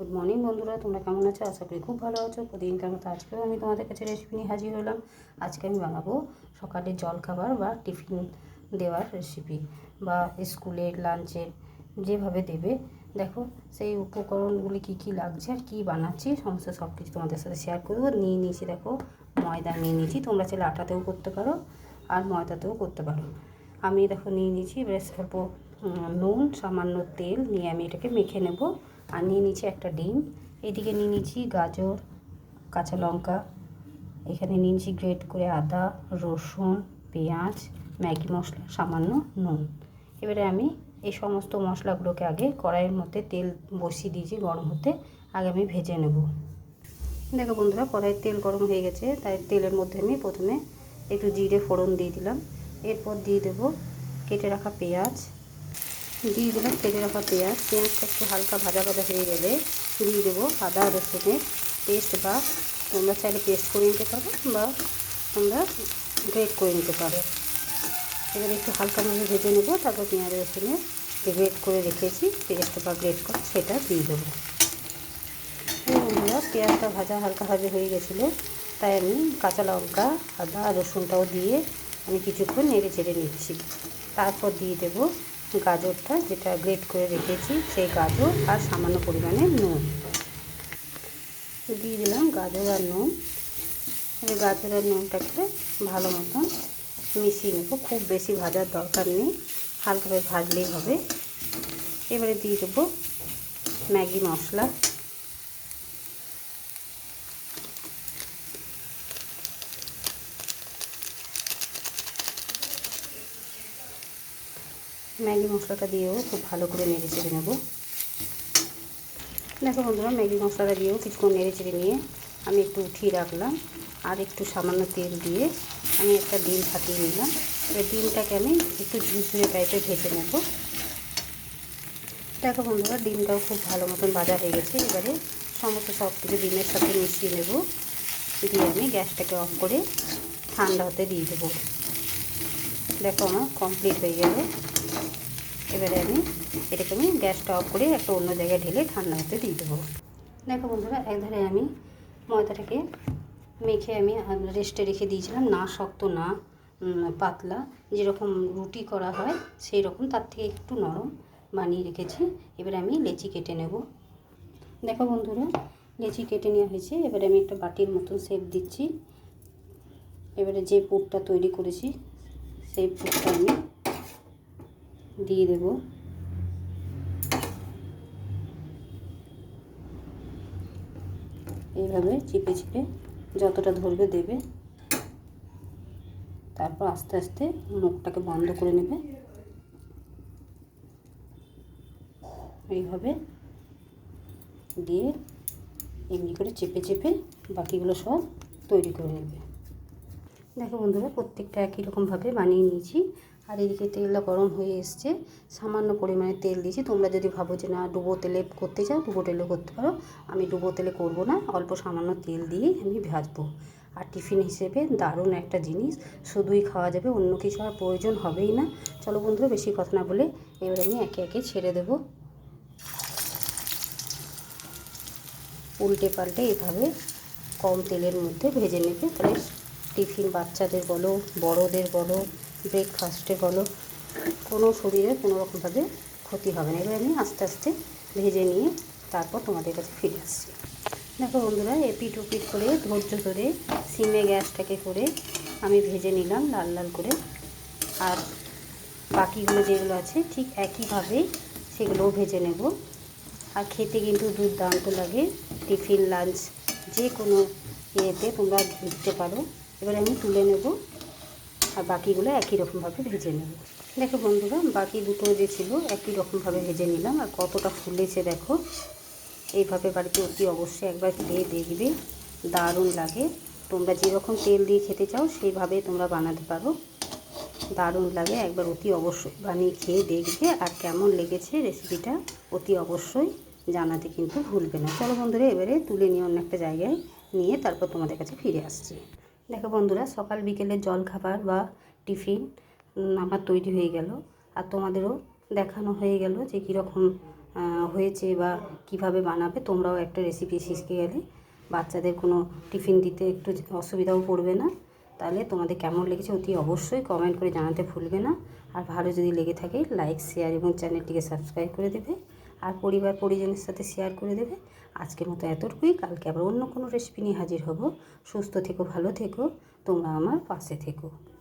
Good morning বন্ধুরা, তোমরা কেমন আছো? আশা করি খুব ভালো আছো। প্রতিদিনকার মতো আজকেও আমি তোমাদের কাছে রেসিপি নিয়ে হাজির হলাম। আজকে আমি বানাবো সকালের জলখাবার বা টিফিন দেওয়ার রেসিপি বা স্কুলের লাঞ্চের যেভাবে দেবে। দেখো, সেই উপকরণগুলি কি কি লাগছে আর কী বানাচ্ছি, সমস্ত সব কিছু তোমাদের সাথে শেয়ার করব। নিয়ে নিয়েছি, দেখো, ময়দা নিয়ে নিয়েছি। তোমরা চাইলে আটাতেও করতে পারো আর ময়দাতেও করতে পারো। আমি দেখো নিয়ে নিয়েছি, বেশ অল্প নুন, সামান্য তেল নিয়ে আমি এটাকে মেখে নেব। আর নিয়ে নিয়েছি একটা ডিম। এদিকে নিয়ে নিয়েছি গাজর, কাঁচা লঙ্কা। এখানে নিয়ে নিয়েছি গ্রেট করে আদা, রসুন, পেঁয়াজ, ম্যাগি মশলা, সামান্য নুন। এবারে আমি এই সমস্ত মশলাগুলোকে আগে কড়াইয়ের মধ্যে তেল বসিয়ে দিয়েছি গরম হতে। আগে আমি ভেজে নেব। দেখো বন্ধুরা, কড়াইয়ের তেল গরম হয়ে গেছে। তাই তেলের মধ্যে আমি প্রথমে একটু জিরে ফোড়ন দিয়ে দিলাম। এরপর দিয়ে দেবো কেটে রাখা পেঁয়াজ দিয়ে দিলাম কেটে রাখা পেঁয়াজ। পেঁয়াজটা একটু হালকা ভাজা ভাজা হয়ে গেলে দিয়ে দেবো আদা, রসুনের পেস্ট বা তোমরা চাইলে পেস্ট করে নিতে পারো বা তোমরা গ্রেট করে নিতে পারো। এবার একটু হালকা ভাবে ভেজে নেব, তারপর পেঁয়াজ, রসুনের গ্রেট করে রেখেছি পেস্ট বা গ্রেট করে সেটা দিয়ে দেবো। বন্ধুরা, পেঁয়াজটা ভাজা হালকা ভাজা হয়ে গেছিল, তাই আমি কাঁচা লঙ্কা, আদা, রসুনটাও দিয়ে আমি কিছুক্ষণ নেড়ে চেড়ে নিচ্ছি। তারপর দিয়ে দেব গাজরটা যেটা গ্রেট করে রেখেছি, সেই গাজর আর সামান্য পরিমাণে নুন। দিয়ে দিলাম গাজর আর নুন। এবার গাজর আর নুনটাকে ভালো মতন মিশিয়ে নেব। খুব বেশি ভাজার দরকার নেই, হালকাভাবে ভাজলেই হবে। এবারে দিয়ে দেবো ম্যাগি মশলা। ম্যাগি মশলাটা দিয়েও খুব ভালো করে নেড়ে চেড়ে নেব। দেখো বন্ধুরা, ম্যাগি মশলাটা দিয়েও কিছুক্ষণ নেড়ে চেড়ে নিয়ে আমি একটু উঠিয়ে রাখলাম আর একটু সামান্য তেল দিয়ে আমি একটা ডিম ফাটিয়ে নিলাম। এবার ডিমটাকে আমি একটু ঝুরঝুরে টাইপের ভেজে নেব। দেখো বন্ধুরা, ডিমটাও খুব ভালো মতন ভাজা হয়ে গেছে। এবারে সমস্ত সব কিছু ডিমের সাথে মিশিয়ে নেব। দিয়ে আমি গ্যাসটাকে অফ করে ঠান্ডা হতে দিয়ে দেবো। দেখো আমার কমপ্লিট হয়ে গেল। এবারে আমি এটাকে আমি গ্যাসটা অফ করে একটা অন্য জায়গায় ঢেলে ঠান্ডা হতে দিয়ে দেবো। দেখো বন্ধুরা, একধারে আমি ময়দাটাকে মেখে আমি রেস্টে রেখে দিয়েছিলাম, না শক্ত, না পাতলা। যেরকম রুটি করা হয় সেই রকম তার থেকে একটু নরম বানিয়ে রেখেছি। এবারে আমি লেচি কেটে নেব। দেখো বন্ধুরা, লেচি কেটে নেওয়া হয়েছে। এবারে আমি একটা বাটির মতন শেপ দিচ্ছি। এবারে যে পুরটা তৈরি করেছি, সেই পুরটা আমি দিয়ে দেব। এইভাবে চিপে চিপে যতটা ধরবে দেবে। তারপর আস্তে আস্তে মুখটাকে বন্ধ করে নেবে। এইভাবে দিয়ে এমনি করে চেপে চেপে বাকিগুলো সব তৈরি করে নেবে। দেখো বন্ধুরা, প্রত্যেকটা একই রকমভাবে বানিয়ে নিয়েছি। আর এদিকে তেলটা গরম হয়ে এসছে, সামান্য পরিমাণে তেল দিয়েছি। তোমরা যদি ভাবো যে না, ডুবো তেলে করতে চাও, ডুবো তেলে করতে পারো। আমি ডুবো তেলে করব না, অল্প সামান্য তেল দিয়েই আমি ভাজবো। আর টিফিন হিসেবে দারুণ একটা জিনিস, শুধুই খাওয়া যাবে, অন্য কিছু আর প্রয়োজন হবেই না। চলো বন্ধুরা, বেশি কথা না বলে এবার আমি একে একে ছেড়ে দেবো। উল্টে পাল্টে এভাবে কম তেলের মধ্যে ভেজে নেবে, তাহলে টিফিন বাচ্চাদের বলো, বড়োদের বলো, ব্রেকফাস্টে বলো, কোনো শরীরে কোনো রকমভাবে ক্ষতি হবে না। এবার আমি আস্তে আস্তে ভেজে নিয়ে তারপর তোমাদের কাছে ফিরে আসছি। দেখো বন্ধুরা এপিট ওপিট করে, ধৈর্য ধরে, সিমে গ্যাসটাকে করে আমি ভেজে নিলাম লাল লাল করে। আর বাকিগুলো যেগুলো আছে ঠিক একইভাবে সেগুলোও ভেজে নেব। আর খেতে কিন্তু দুর্দান্ত লাগে। টিফিন, লাঞ্চ, যে কোনো ইয়েতে তোমরা দিতে পারো। এবার আমি তুলে নেব আর বাকিগুলো একই রকমভাবে ভেজে নেব। দেখো বন্ধুরা, বাকি দুটো যে ছিল একই রকমভাবে ভেজে নিলাম আর কতটা ফুলেছে দেখো। এইভাবে বাড়িতে অতি অবশ্যই একবার খেয়ে দেখবে, দারুণ লাগে। তোমরা যেরকম তেল দিয়ে খেতে চাও সেইভাবে তোমরা বানাতে পারো। দারুণ লাগে, একবার অতি অবশ্যই বানিয়ে খেয়ে দেখবে আর কেমন লেগেছে রেসিপিটা অতি অবশ্যই জানাতে কিন্তু ভুলবে না। চলো বন্ধুরা, এবারে তুলে নিয়ে অন্য একটা জায়গায় নিয়ে তারপর তোমাদের কাছে ফিরে আসছি। দেখো বন্ধুরা, সকাল বিকেলে জল খাবার বা টিফিন আমার তৈরি হয়ে গেল। আর তোমাদেরও দেখানো হয়ে গেল যে কীরকম হয়েছে বা কীভাবে বানাবে। তোমরাও একটা রেসিপি শিখে গেলে বাচ্চাদের কোনো টিফিন দিতে একটু অসুবিধাও পড়বে না। তাহলে তোমাদের কেমন লেগেছে অতি অবশ্যই কমেন্ট করে জানাতে ভুলবে না। আর ভালো যদি লেগে থাকে লাইক শেয়ার এবং চ্যানেলটিকে সাবস্ক্রাইব করে দেবে। আর পরিবার পরিজনের সাথে শেয়ার করে দেবে। আজকের মতো এতটুকুই। কালকে আবার অন্য কোনো রেসিপি নিয়ে হাজির হব। সুস্থ থেকো, ভালো থেকো। তোমরা আমার পাশে থেকো।